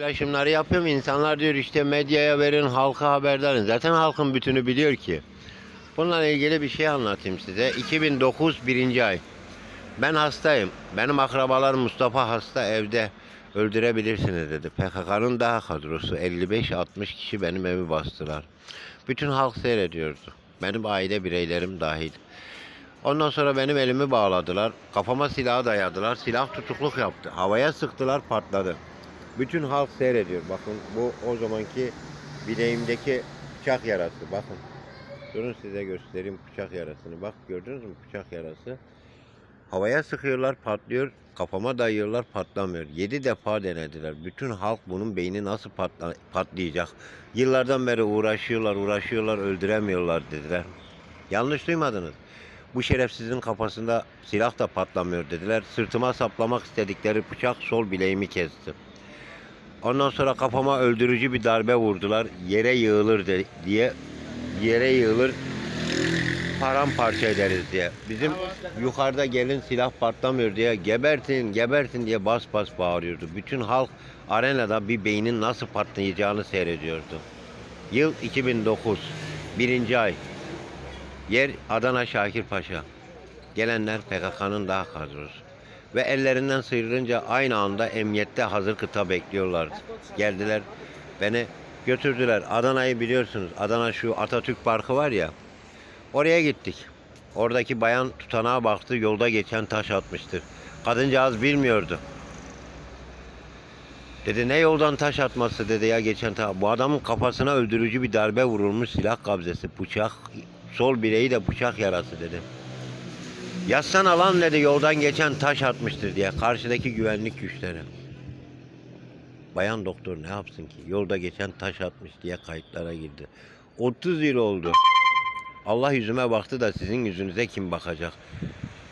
Paylaşımları yapıyorum. İnsanlar diyor işte medyaya verin, halka haberdar edin. Zaten halkın bütünü biliyor ki. Bununla ilgili bir şey anlatayım size. 2009 birinci ay. Ben hastayım. Benim akrabalar Mustafa hasta evde öldürebilirsiniz dedi. PKK'nın daha kadrosu 55-60 kişi benim evi bastılar. Bütün halk seyrediyordu. Benim aile bireylerim dahil. Ondan sonra benim elimi bağladılar. Kafama silah dayadılar. Silah tutukluk yaptı. Havaya sıktılar patladı. Bütün halk seyrediyor. Bakın bu o zamanki bileğimdeki bıçak yarası. Bakın. Durun size göstereyim bıçak yarasını. Bak gördünüz mü bıçak yarası. Havaya sıkıyorlar patlıyor. Kafama dayıyorlar patlamıyor. Yedi defa denediler. Bütün halk bunun beyni nasıl patla- patlayacak. Yıllardan beri uğraşıyorlar uğraşıyorlar öldüremiyorlar dediler. Yanlış duymadınız. Bu şerefsizin kafasında silah da patlamıyor dediler. Sırtıma saplamak istedikleri bıçak sol bileğimi kesti. Ondan sonra kafama öldürücü bir darbe vurdular. Yere yığılır de- diye yere yığılır paramparça ederiz diye. Bizim yukarıda gelin silah patlamıyor diye gebertin gebertin diye bas bas bağırıyordu. Bütün halk arenada bir beynin nasıl patlayacağını seyrediyordu. Yıl 2009. Birinci ay. Yer Adana Şakirpaşa. Gelenler PKK'nın daha kadrosu. Ve ellerinden sıyrılınca aynı anda emniyette hazır kıta bekliyorlardı. Geldiler beni götürdüler. Adana'yı biliyorsunuz. Adana şu Atatürk Parkı var ya. Oraya gittik. Oradaki bayan tutanağa baktı. Yolda geçen taş atmıştır. Kadıncağız bilmiyordu. Dedi ne yoldan taş atması dedi ya geçen ta. Bu adamın kafasına öldürücü bir darbe vurulmuş silah kabzesi. Bıçak sol bileği de bıçak yarası dedi. Yazsana lan dedi yoldan geçen taş atmıştır diye karşıdaki güvenlik güçleri. Bayan doktor ne yapsın ki? Yolda geçen taş atmış diye kayıtlara girdi. 30 yıl oldu. Allah yüzüme baktı da sizin yüzünüze kim bakacak?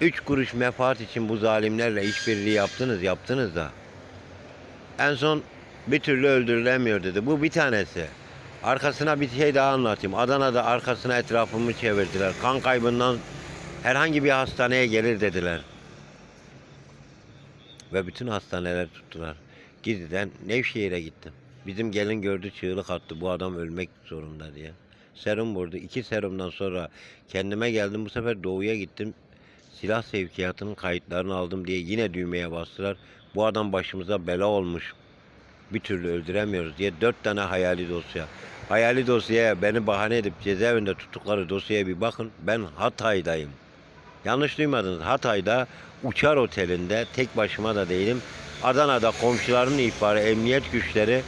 Üç kuruş menfaat için bu zalimlerle işbirliği yaptınız yaptınız da. En son bir türlü öldürülemiyor dedi. Bu bir tanesi. Arkasına bir şey daha anlatayım. Adana'da arkasına etrafımı çevirdiler. Kan kaybından herhangi bir hastaneye gelir dediler. Ve bütün hastaneler tuttular. Gizliden Nevşehir'e gittim. Bizim gelin gördü çığlık attı. Bu adam ölmek zorunda diye. Serum vurdu. İki serumdan sonra kendime geldim. Bu sefer doğuya gittim. Silah sevkiyatının kayıtlarını aldım diye yine düğmeye bastılar. Bu adam başımıza bela olmuş. Bir türlü öldüremiyoruz diye dört tane hayali dosya. Hayali dosyaya beni bahane edip cezaevinde tuttukları dosyaya bir bakın. Ben Hatay'dayım. Yanlış duymadınız. Hatay'da Uçar Oteli'nde tek başıma da değilim. Adana'da komşularının ihbarı emniyet güçleri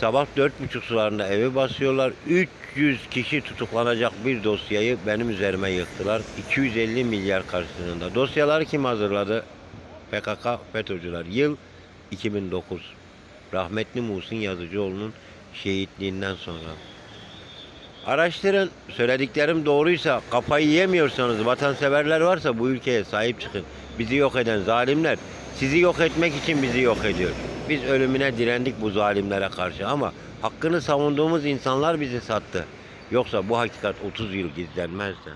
sabah dört buçuk sularında evi basıyorlar. 300 kişi tutuklanacak bir dosyayı benim üzerime yıktılar. 250 milyar karşılığında. Dosyaları kim hazırladı? PKK FETÖ'cüler. Yıl 2009. Rahmetli Muhsin Yazıcıoğlu'nun şehitliğinden sonra. Araştırın. Söylediklerim doğruysa, kafayı yemiyorsanız, vatanseverler varsa bu ülkeye sahip çıkın. Bizi yok eden zalimler sizi yok etmek için bizi yok ediyor. Biz ölümüne direndik bu zalimlere karşı ama hakkını savunduğumuz insanlar bizi sattı. Yoksa bu hakikat 30 yıl gizlenmezdi.